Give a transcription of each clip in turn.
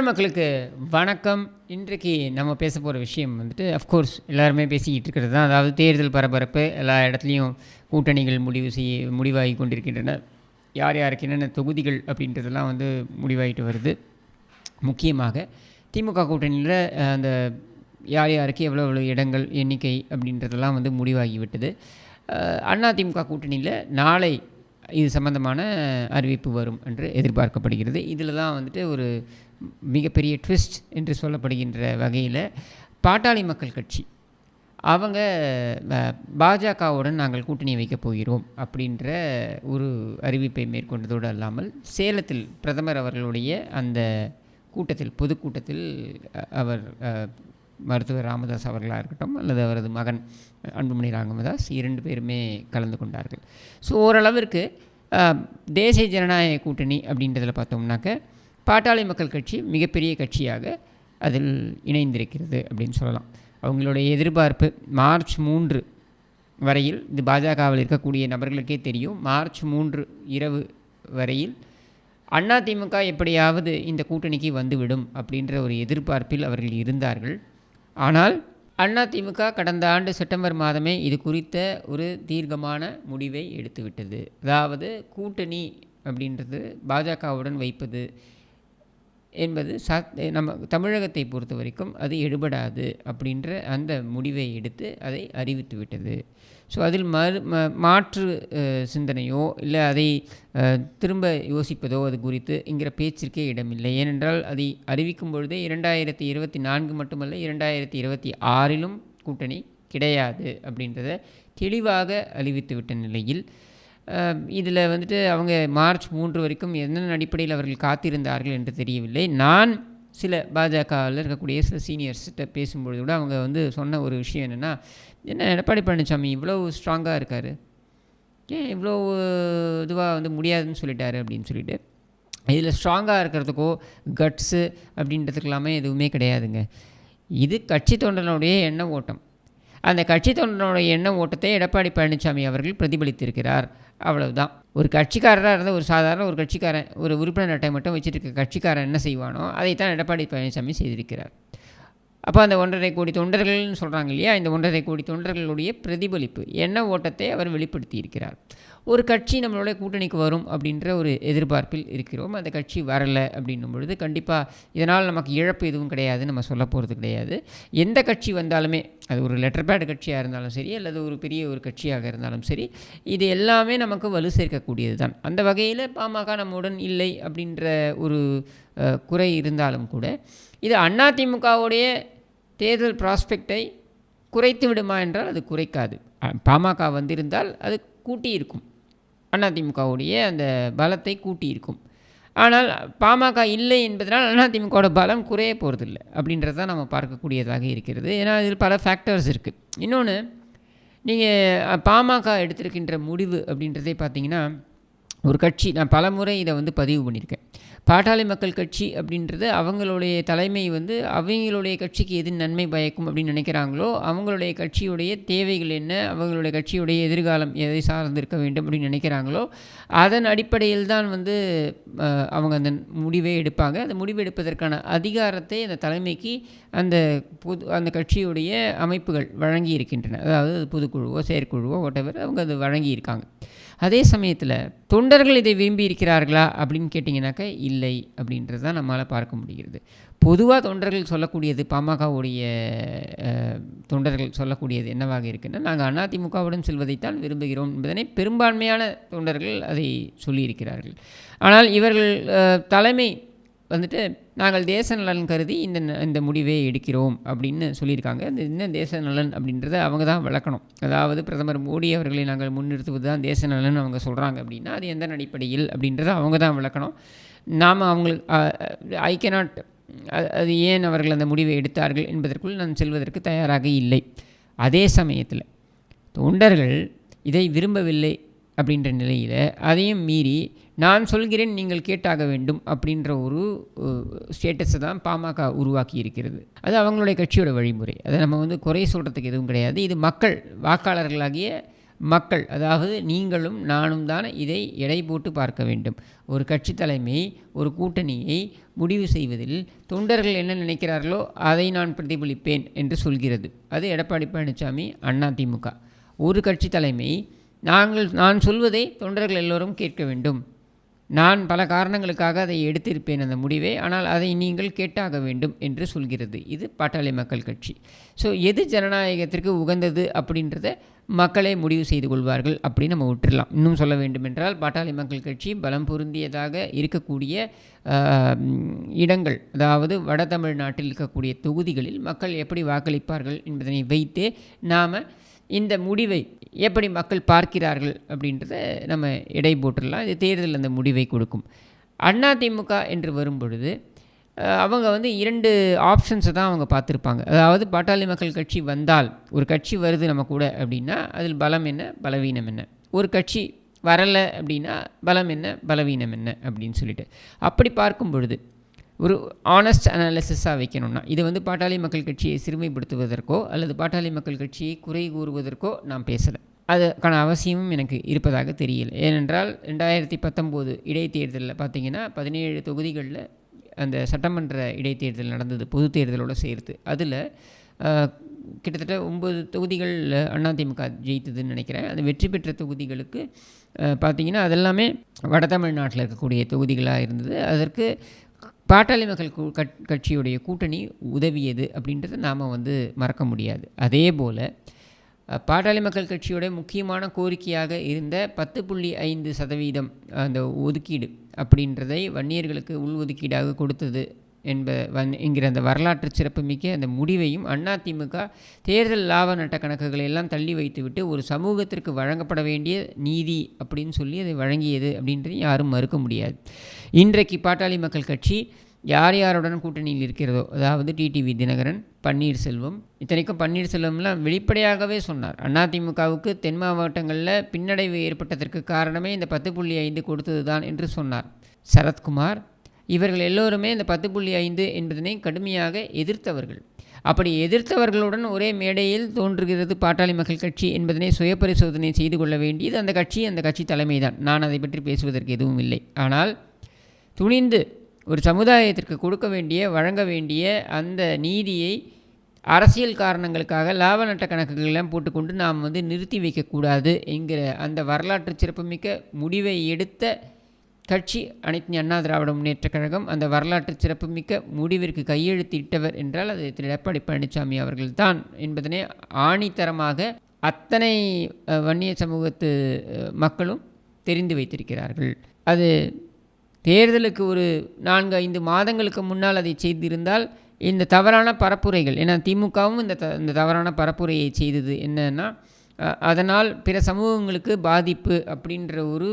தமிழ் மக்களுக்கு வணக்கம். இன்றைக்கு நம்ம பேச போகிற விஷயம் வந்துட்டு அஃப்கோர்ஸ் எல்லாருமே பேசிக்கிட்டு இருக்கிறது தான். அதாவது தேர்தல் பரபரப்பு எல்லா இடத்துலையும் கூட்டணிகள் முடிவு செய்ய முடிவாகி கொண்டிருக்கின்றன. யார் யாருக்கு என்னென்ன தொகுதிகள் அப்படின்றதெல்லாம் வந்து முடிவாகிட்டு வருது. முக்கியமாக திமுக கூட்டணியில் அந்த யார் யாருக்கு எவ்வளோ எவ்வளோ இடங்கள் எண்ணிக்கை அப்படின்றதெல்லாம் வந்து முடிவாகிவிட்டது அதிமுக அண்ணா திமுக கூட்டணியில் நாளை இது சம்பந்தமான அறிவிப்பு வரும் என்று எதிர்பார்க்கப்படுகிறது. இதில் தான் வந்துட்டு ஒரு மிகப்பெரிய ட்விஸ்ட் என்று சொல்லப்படுகின்ற வகையில் பாட்டாளி மக்கள் கட்சி. அவங்க பாஜகவுடன் நாங்கள் கூட்டணி வைக்கப் போகிறோம் அப்படின்ற ஒரு அறிவிப்பை மேற்கொண்டதோடு அல்லாமல் சேலத்தில் பிரதமர் அவர்களுடைய அந்த கூட்டத்தில் பொதுக்கூட்டத்தில் அவர் மருத்துவர் ராமதாஸ் அவர்களாக இருக்கட்டும் அல்லது அவரது மகன் அன்புமணி ராமதாஸ் இரண்டு பேருமே கலந்து கொண்டார்கள். ஸோ ஓரளவிற்கு தேசிய ஜனநாயக கூட்டணி அப்படின்றதில் பார்த்தோம்னாக்க பாட்டாளி மக்கள் கட்சி மிகப்பெரிய கட்சியாக அதில் இணைந்திருக்கிறது அப்படின்னு சொல்லலாம். அவங்களுடைய எதிர்பார்ப்பு மார்ச் மூன்று வரையில் இது பாஜகவில் இருக்கக்கூடிய நபர்களுக்கே தெரியும் மார்ச் மூன்று இரவு வரையில் அதிமுக எப்படியாவது இந்த கூட்டணிக்கு வந்துவிடும் அப்படின்ற ஒரு எதிர்பார்ப்பில் அவர்கள் இருந்தார்கள். ஆனால் அதிமுக கடந்த ஆண்டு செப்டம்பர் மாதமே இது குறித்த ஒரு தீர்க்கமான முடிவை எடுத்துவிட்டது. அதாவது கூட்டணி அப்படின்றது பாஜகவுடன் வைப்பது என்பது சாத் நம்ம தமிழகத்தை பொறுத்த வரைக்கும் அது எடுபடாது அப்படின்ற அந்த முடிவை எடுத்து அதை அறிவித்து விட்டது. ஸோ அதில் மறு ம- மாற்று சிந்தனையோ இல்லை அதை திரும்ப யோசிப்பதோ அது குறித்து என்கிற பேச்சிற்கே இடமில்லை. ஏனென்றால் அதை அறிவிக்கும் பொழுதே இரண்டாயிரத்தி இருபத்தி நான்கு மட்டுமல்ல இரண்டாயிரத்தி இருபத்தி ஆறிலும் கூட்டணி கிடையாது அப்படின்றத தெளிவாக அறிவித்துவிட்ட நிலையில் இதில் வந்துட்டு அவங்க மார்ச் மூன்று வரைக்கும் என்னென்ன அடிப்படையில் அவர்கள் காத்திருந்தார்கள் என்று தெரியவில்லை. நான் சில பாஜகவில் இருக்கக்கூடிய சில சீனியர்ஸ்கிட்ட பேசும்பொழுது கூட அவங்க வந்து சொன்ன ஒரு விஷயம் என்னென்னா என்ன எடப்பாடி பழனிசாமி இவ்வளோ ஸ்ட்ராங்காக இருக்கார்? ஏன் இவ்வளோ இதுவாக வந்து முடியாதுன்னு சொல்லிட்டாரு? அப்படின்னு சொல்லிட்டு. இதில் ஸ்ட்ராங்காக இருக்கிறதுக்கோ கட்ஸு அப்படின்றதுக்கெல்லாமே எதுவுமே கிடையாதுங்க. இது கட்சி தொண்டனுடைய எண்ண ஓட்டம். அந்த கட்சி தொண்டனுடைய எண்ண ஓட்டத்தை எடப்பாடி பழனிசாமி அவர்கள் பிரதிபலித்திருக்கிறார். அவ்வளவுதான். ஒரு கட்சிக்காரராக இருந்த ஒரு சாதாரண ஒரு கட்சிக்காரன் ஒரு உறுப்பினர் அட்டை மட்டும் வச்சுருக்க கட்சிக்காரன் என்ன செய்வானோ அதைத்தான் எடப்பாடி பழனிசாமி செய்திருக்கிறார். அப்போ அந்த ஒன்றரை கோடி தொண்டர்கள்னு சொல்கிறாங்க இல்லையா? இந்த ஒன்றரை கோடி தொண்டர்களுடைய பிரதிபலிப்பு என்ன ஓட்டத்தை அவர் வெளிப்படுத்தி இருக்கிறார் ஒரு கட்சி நம்மளுடைய கூட்டணிக்கு வரும் அப்படின்ற ஒரு எதிர்பார்ப்பில் இருக்கிறோம். அந்த கட்சி வரலை அப்படின்னும் பொழுது கண்டிப்பாக இதனால் நமக்கு இழப்பு எதுவும் கிடையாது நம்ம சொல்ல போகிறது கிடையாது. எந்த கட்சி வந்தாலுமே அது ஒரு லெட்டர் பேட் கட்சியாக இருந்தாலும் சரி அல்லது ஒரு பெரிய ஒரு கட்சியாக இருந்தாலும் சரி இது எல்லாமே நமக்கு வலு சேர்க்கக்கூடியது தான். அந்த வகையில் பாமக நம்முடன் இல்லை அப்படின்ற ஒரு குறை இருந்தாலும் கூட இது அதிமுகவுடைய தேர்தல் ப்ராஸ்பெக்டை குறைத்து விடுமா என்றால் அது குறைக்காது. பாமக வந்திருந்தால் அது கூட்டி இருக்கும் அதிமுகவுடைய அந்த பலத்தை கூட்டியிருக்கும். ஆனால் பாமக இல்லை என்பதனால் அதிமுகவோட பலம் குறைய போகிறதில்ல அப்படின்றது தான் நம்ம பார்க்கக்கூடியதாக இருக்கிறது. ஏன்னா இதில் பல ஃபேக்டர்ஸ் இருக்குது இன்னொன்று நீங்கள் பாமக எடுத்திருக்கின்ற முடிவு அப்படின்றதே பார்த்தீங்கன்னா ஒரு கட்சி நான் பல முறை இதை வந்து பதிவு பண்ணியிருக்கேன். பாட்டாளி மக்கள் கட்சி அப்படின்றது அவங்களுடைய தலைமை வந்து அவங்களுடைய கட்சிக்கு எது நன்மை பயக்கும் அப்படின்னு நினைக்கிறாங்களோ அவங்களுடைய கட்சியுடைய தேவைகள் என்ன அவங்களுடைய கட்சியுடைய எதிர்காலம் எதை சார்ந்து இருக்க வேண்டும் அப்படின்னு நினைக்கிறாங்களோ அதன் அடிப்படையில் தான் வந்து அவங்க அந்த முடிவை எடுப்பாங்க. அந்த முடிவு எடுப்பதற்கான அதிகாரத்தை அந்த தலைமைக்கு அந்த பொது அந்த கட்சியுடைய அமைப்புகள் வழங்கி இருக்கின்றன அதாவது புதுக்குழுவோ பொதுக்குழுவோ செயற்குழுவோ ஒட்டவர் அவங்க அது வழங்கியிருக்காங்க. அதே சமயத்தில் தொண்டர்கள் இதை விரும்பி இருக்கிறார்களா அப்படின்னு கேட்டிங்கனாக்கா இல்லை அப்படின்றது தான் நம்மளால் பார்க்க முடிகிறது. பொதுவாக தொண்டர்கள் சொல்லக்கூடியது பாமகவுடைய தொண்டர்கள் சொல்லக்கூடியது என்னவாக இருக்குன்னா நாங்கள் அதிமுகவுடன் செல்வதைத்தான் விரும்புகிறோம் என்பதனை பெரும்பான்மையான தொண்டர்கள் அதை சொல்லியிருக்கிறார்கள். ஆனால் இவர்கள் தலைமை வந்துட்டு நாங்கள் தேச நலன் கருதி இந்த ந- இந்த முடிவை எடுக்கிறோம் அப்படின்னு சொல்லியிருக்காங்க. இந்த என்ன தேச நலன் அப்படின்றத அவங்க தான் விளக்கணும். அதாவது பிரதமர் மோடி அவர்களை நாங்கள் முன்னிறுத்துவது தான் தேச நலன் அவங்க சொல்கிறாங்க அப்படின்னா அது எந்த அடிப்படையில் அப்படின்றத அவங்க தான் விளக்கணும். நாம் அவங்களுக்கு ஐ cannot அ- அது ஏன் அவர்கள் அந்த முடிவை எடுத்தார்கள் என்பதற்குள் நான் செல்வதற்கு தயாராக இல்லை. அதே சமயத்தில் தொண்டர்கள் இதை விரும்பவில்லை. அப்படின்ற நிலையில் அதையும் மீறி நான் சொல்கிறேன் நீங்கள் கேட்டாக வேண்டும் அப்படின்ற ஒரு ஸ்டேட்டஸை தான் பாமக உருவாக்கி இருக்கிறது. அது அவங்களுடைய கட்சியோட வழிமுறை. அதை நம்ம வந்து குறை சொல்கிறதுக்கு எதுவும் கிடையாது. இது மக்கள் வாக்காளர்களாகிய மக்கள். அதாவது நீங்களும் நானும் தான் இதை எடை போட்டு பார்க்க வேண்டும். ஒரு கட்சி தலைமை ஒரு கூட்டணியை முடிவு செய்வதில் தொண்டர்கள் என்ன நினைக்கிறார்களோ அதை நான் பிரதிபலிப்பேன் என்று சொல்கிறது. அது எடப்பாடி பழனிசாமி அதிமுக ஒரு கட்சி தலைமை நாங்கள் நான் சொல்வதை தொண்டர்கள் எல்லோரும் கேட்க வேண்டும். நான் பல காரணங்களுக்காக அதை எடுத்திருப்பேன் அந்த முடிவை ஆனால் அதை நீங்கள் கேட்டாக வேண்டும் என்று சொல்கிறது. இது பாட்டாளி மக்கள் கட்சி. ஸோ எது ஜனநாயகத்திற்கு உகந்தது அப்படின்றத மக்களே முடிவு செய்து கொள்வார்கள் அப்படின்னு நம்ம விட்டுடலாம் இன்னும் சொல்ல வேண்டும் என்றால் பாட்டாளி மக்கள் கட்சி பலம் பொருந்தியதாக இருக்கக்கூடிய இடங்கள் அதாவது வட தமிழ்நாட்டில் இருக்கக்கூடிய தொகுதிகளில் மக்கள் எப்படி வாக்களிப்பார்கள் என்பதனை வைத்து நாம் இந்த முடிவை எப்படி மக்கள் பார்க்கிறார்கள் அப்படின்றத நம்ம இடை போட்டுடலாம். இது தேர்தல் அந்த முடிவை கொடுக்கும். அதிமுக என்று வரும்பொழுது அவங்க வந்து இரண்டு ஆப்ஷன்ஸை தான் அவங்க பார்த்துருப்பாங்க. அதாவது பாட்டாளி மக்கள் கட்சி வந்தால் ஒரு கட்சி வருது நம்ம கூட அப்படின்னா அதில் பலம் என்ன? பலவீனம் என்ன? ஒரு கட்சி வரலை அப்படின்னா பலம் என்ன? பலவீனம் என்ன? அப்படின்னு சொல்லிட்டு. அப்படி பார்க்கும் பொழுது ஒரு ஆனஸ்ட் அனாலிசிஸாக வைக்கணும்னா இது வந்து பாட்டாளி மக்கள் கட்சியை சிறுமைப்படுத்துவதற்கோ அல்லது பாட்டாளி மக்கள் கட்சியை குறை கூறுவதற்கோ நான் பேசலை. அதுக்கான அவசியமும் எனக்கு இருப்பதாக தெரியல. ஏனென்றால் ரெண்டாயிரத்தி பத்தொம்போது இடைத்தேர்தலில் பார்த்திங்கன்னா பதினேழு தொகுதிகளில் அந்த சட்டமன்ற இடைத்தேர்தல் நடந்தது பொது தேர்தலோடு சேர்த்து. அதில் கிட்டத்தட்ட ஒம்பது தொகுதிகளில் அதிமுக ஜெயித்ததுன்னு நினைக்கிறேன். அந்த வெற்றி பெற்ற தொகுதிகளுக்கு பார்த்திங்கன்னா அதெல்லாமே வட தமிழ்நாட்டில் இருக்கக்கூடிய தொகுதிகளாக இருந்தது. அதற்கு பாட்டாளி மக்கள் கட்சியுடைய கூட்டணி உதவியது அப்படின்றத நாம் வந்து மறக்க முடியாது. அதே போல் பாட்டாளி மக்கள் கட்சியோட முக்கியமான கோரிக்கையாக இருந்த பத்து புள்ளி ஐந்து சதவீதம் அந்த ஒதுக்கீடு அப்படின்றதை வன்னியர்களுக்கு உள்ஒதுக்கீடாக கொடுத்தது என்ப வந் என்கிற அந்த வரலாற்று சிறப்புமிக்க அந்த முடிவையும் அதிமுக தேர்தல் லாப நட்ட கணக்குகளை எல்லாம் தள்ளி வைத்துவிட்டு ஒரு சமூகத்திற்கு வழங்கப்பட வேண்டிய நீதி அப்படின்னு சொல்லி அதை வழங்கியது அப்படின்றதையும் யாரும் மறுக்க முடியாது. இன்றைக்கு பாட்டாளி மக்கள் கட்சி யார் யாருடன் கூட்டணியில் இருக்கிறதோ அதாவது டிடிவி தினகரன் பன்னீர்செல்வம் இத்தனைக்கும் பன்னீர்செல்வம்லாம் வெளிப்படையாகவே சொன்னார். அதிமுகவுக்கு தென் மாவட்டங்களில் பின்னடைவு ஏற்பட்டதற்கு காரணமே இந்த பத்து புள்ளி ஐந்து கொடுத்தது தான் என்று சொன்னார். சரத்குமார் இவர்கள் எல்லோருமே இந்த பத்து புள்ளி ஐந்து என்பதனை கடுமையாக எதிர்த்தவர்கள். அப்படி எதிர்த்தவர்களுடன் ஒரே மேடையில் தோன்றுகிறது பாட்டாளி மக்கள் கட்சி என்பதனை சுய பரிசோதனை செய்து கொள்ள வேண்டியது அந்த கட்சி அந்த கட்சி தலைமை தான் நான் அதை பற்றி பேசுவதற்கு எதுவும் இல்லை. ஆனால் துணிந்து ஒரு சமுதாயத்திற்கு கொடுக்க வேண்டிய வழங்க வேண்டிய அந்த நீதியை அரசியல் காரணங்களுக்காக லாப நட்ட கணக்குகளெல்லாம் போட்டுக்கொண்டு நாம் வந்து நிறுத்தி வைக்கக்கூடாது என்கிற அந்த வரலாற்று சிறப்புமிக்க முடிவை எடுத்த கட்சி அனைத்து அண்ணா திராவிட முன்னேற்றக் கழகம் அந்த வரலாற்று சிறப்புமிக்க முடிவிற்கு கையெழுத்திட்டவர் என்றால் அது திரு எடப்பாடி பழனிசாமி அவர்கள்தான் என்பதனை ஆணித்தரமாக அத்தனை வன்னிய சமூகத்து மக்களும் தெரிந்து வைத்திருக்கிறார்கள். அது தேர்தலுக்கு ஒரு நான்கு ஐந்து மாதங்களுக்கு முன்னால் அதை செய்திருந்தால் இந்த தவறான பரப்புரைகள் ஏன்னா திமுகவும் இந்த த இந்த தவறான பரப்புரையை செய்தது என்னன்னா அதனால் பிற சமூகங்களுக்கு பாதிப்பு அப்படின்ற ஒரு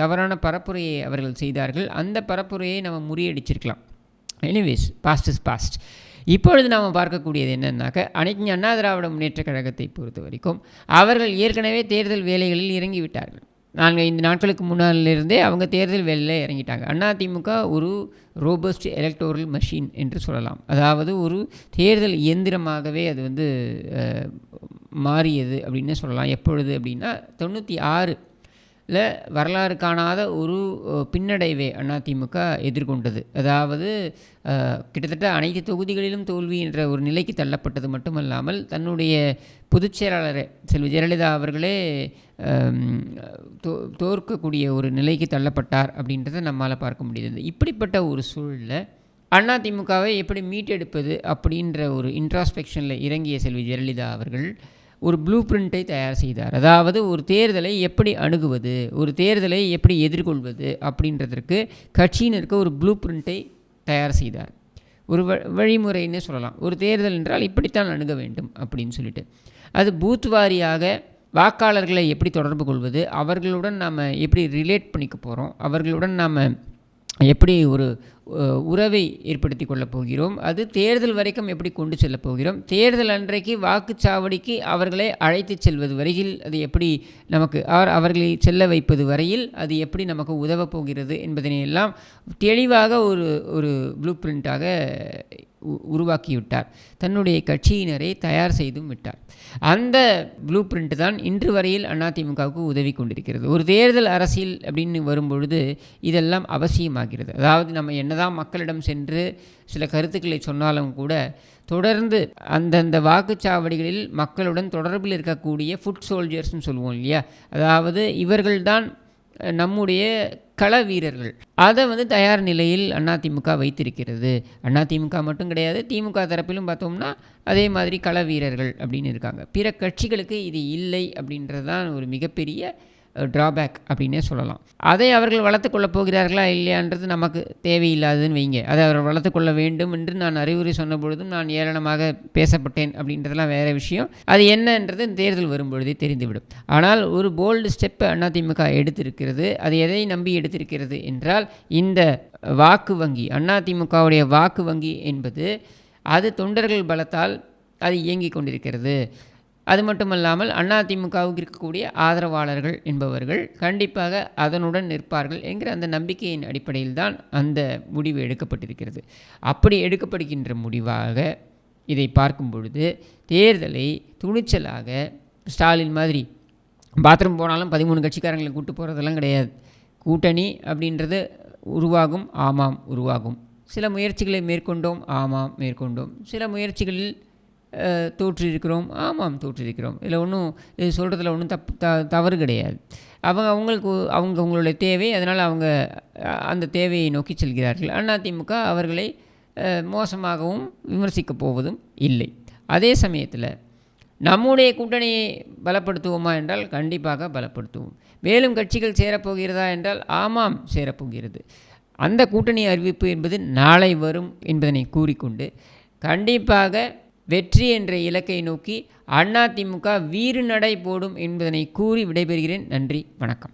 தவறான பரப்புரையை அவர்கள் செய்தார்கள். அந்த பரப்புரையை நம்ம முறியடிச்சிருக்கலாம். எனிவேஸ் பாஸ்ட் இஸ் பாஸ்ட் இப்பொழுது நாம் பார்க்கக்கூடியது என்னன்னாக்க அனைத்து அண்ணா திராவிட முன்னேற்ற கழகத்தை பொறுத்த வரைக்கும் அவர்கள் ஏற்கனவே தேர்தல் வேலைகளில் இறங்கிவிட்டார்கள். நான்கு ஐந்து நாட்களுக்கு முன்னாலிருந்தே அவங்க தேர்தல் வேலையில் இறங்கிட்டாங்க. அதிமுக ஒரு ரோபஸ்ட் எலக்டோரல் மெஷின் என்று சொல்லலாம். அதாவது ஒரு தேர்தல் இயந்திரமாகவே அது வந்து மாறியது அப்படின்னு சொல்லலாம். எப்பொழுது அப்படின்னா தொண்ணூற்றி ஆறில் வரலாறு காணாத ஒரு பின்னடைவை அதிமுக எதிர்கொண்டது. அதாவது கிட்டத்தட்ட அனைத்து தொகுதிகளிலும் தோல்வி என்ற ஒரு நிலைக்கு தள்ளப்பட்டது மட்டுமல்லாமல் தன்னுடைய பொதுச்செயலாளர் செல்வி ஜெயலலிதா அவர்களே தோ தோற்கக்கூடிய ஒரு நிலைக்கு தள்ளப்பட்டார் அப்படின்றத நம்மால் பார்க்க முடியுது. இப்படிப்பட்ட ஒரு சூழலில் அதிமுகவை எப்படி மீட்டெடுப்பது அப்படின்ற ஒரு இன்ட்ராஸ்பெக்ஷனில் இறங்கிய செல்வி ஜெயலலிதா அவர்கள் ஒரு ப்ளூ பிரிண்ட்டை தயார் செய்தார். அதாவது ஒரு தேர்தலை எப்படி அணுகுவது ஒரு தேர்தலை எப்படி எதிர்கொள்வது அப்படின்றதற்கு கட்சியினருக்கு ஒரு ப்ளூ பிரிண்ட்டை தயார் செய்தார். ஒரு வ வழிமுறைன்னு சொல்லலாம். ஒரு தேர்தல் என்றால் இப்படித்தான் அணுக வேண்டும் அப்படின்னு சொல்லிட்டு. அது பூத் வாரியாக வாக்காளர்களை எப்படி தொடர்பு கொள்வது அவர்களுடன் நாம் எப்படி ரிலேட் பண்ணிக்க போகிறோம் அவர்களுடன் நாம் எப்படி ஒரு உறவை ஏற்படுத்தி கொள்ளப் போகிறோம். அது தேர்தல் வரைக்கும் எப்படி கொண்டு செல்லப் போகிறோம்? தேர்தல் அன்றைக்கு வாக்குச்சாவடிக்கு அவர்களை அழைத்து செல்வது வரையில் அது எப்படி நமக்கு அவர்களை செல்ல வைப்பது வரையில் அது எப்படி நமக்கு உதவப் போகிறது என்பதனை எல்லாம் தெளிவாக ஒரு ஒரு ப்ளூ பிரிண்ட்டாக உருவாக்கிவிட்டார். தன்னுடைய கட்சியினரை தயார் செய்தும் விட்டார். அந்த ப்ளூ பிரிண்ட் தான் இன்று வரையில் அதிமுகவுக்கு உதவி கொண்டிருக்கிறது. ஒரு தேர்தல் அரசியல் அப்படின்னு வரும்பொழுது இதெல்லாம் அவசியமாகிறது. அதாவது நம்ம என்னதான் மக்களிடம் சென்று சில கருத்துக்களை சொன்னாலும் கூட தொடர்ந்து அந்தந்த வாக்குச்சாவடிகளில் மக்களுடன் தொடர்பில் இருக்கக்கூடிய ஃபுட் சோல்ஜர்ஸ்னு சொல்லுவோம் இல்லையா? அதாவது இவர்கள்தான் நம்முடைய கள வீரர்கள் அதை வந்து தயார் நிலையில் அதிமுக வைத்திருக்கிறது. அதிமுக மட்டும் கிடையாது திமுக தரப்பிலும் பார்த்தோம்னா அதே மாதிரி கள வீரர்கள் அப்படின்னு இருக்காங்க. பிற கட்சிகளுக்கு இது இல்லை அப்படின்றது தான் ஒரு மிகப்பெரிய ட்ராபேக் அப்படின்னே சொல்லலாம். அதை அவர்கள் வளர்த்து கொள்ளப் போகிறார்களா இல்லையான்றது நமக்கு தேவையில்லாததுன்னு வைங்க. அதை அவர்கள் வளர்த்து கொள்ள வேண்டும் என்று நான் அறிவுரை சொன்ன பொழுதும் நான் ஏளனமாக பேசப்பட்டேன் அப்படின்றதெல்லாம் வேறு விஷயம். அது என்னன்றது தேர்தல் வரும்பொழுதே தெரிந்துவிடும். ஆனால் ஒரு போல்டு ஸ்டெப்பை அதிமுக எடுத்திருக்கிறது அது எதை நம்பி எடுத்திருக்கிறது என்றால் இந்த வாக்கு வங்கி அதிமுகவுடைய வாக்கு வங்கி என்பது அது தொண்டர்கள் பலத்தால் அது இயங்கிக் கொண்டிருக்கிறது. அது மட்டுமல்லாமல் அதிமுகவுக்கு இருக்கக்கூடிய ஆதரவாளர்கள் என்பவர்கள் கண்டிப்பாக அதனுடன் நிற்பார்கள் என்கிற அந்த நம்பிக்கையின் அடிப்படையில் தான் அந்த முடிவு எடுக்கப்பட்டிருக்கிறது. அப்படி எடுக்கப்படுகின்ற முடிவாக இதை பார்க்கும் பொழுது தேர்தலை துணிச்சலாக ஸ்டாலின் மாதிரி பாத்ரூம் போனாலும் பதிமூணு கட்சிக்காரங்களை கூட்டு போகிறதெல்லாம் கிடையாது. கூட்டணி அப்படின்றது உருவாகும் ஆமாம் உருவாகும். சில முயற்சிகளை மேற்கொண்டோம் ஆமாம் மேற்கொண்டோம். சில முயற்சிகளில் தோற்றிருக்கிறோம். ஆமாம் தோற்றிருக்கிறோம். இதில் ஒன்றும் இது சொல்கிறதுல ஒன்றும் தப்பு த தவறு கிடையாது. அவங்க அவங்களுக்கு அவங்க அவங்களுடைய தேவை அதனால் அவங்க அந்த தேவையை நோக்கி செல்கிறார்கள். அதிமுக அவர்களை மோசமாகவும் விமர்சிக்கப் போவதும் இல்லை. அதே சமயத்தில் நம்முடைய கூட்டணியை பலப்படுத்துவோமா என்றால் கண்டிப்பாக பலப்படுத்துவோம். மேலும் கட்சிகள் சேரப்போகிறதா என்றால் ஆமாம் சேரப்போகிறது. அந்த கூட்டணி அறிவிப்பு என்பது நாளை வரும் என்பதனை கூறிக்கொண்டு கண்டிப்பாக வெற்றி என்ற இலக்கை நோக்கி அதிமுக வீறு நடை போடும் என்பதனை கூறி விடைபெறுகிறேன். நன்றி. வணக்கம்.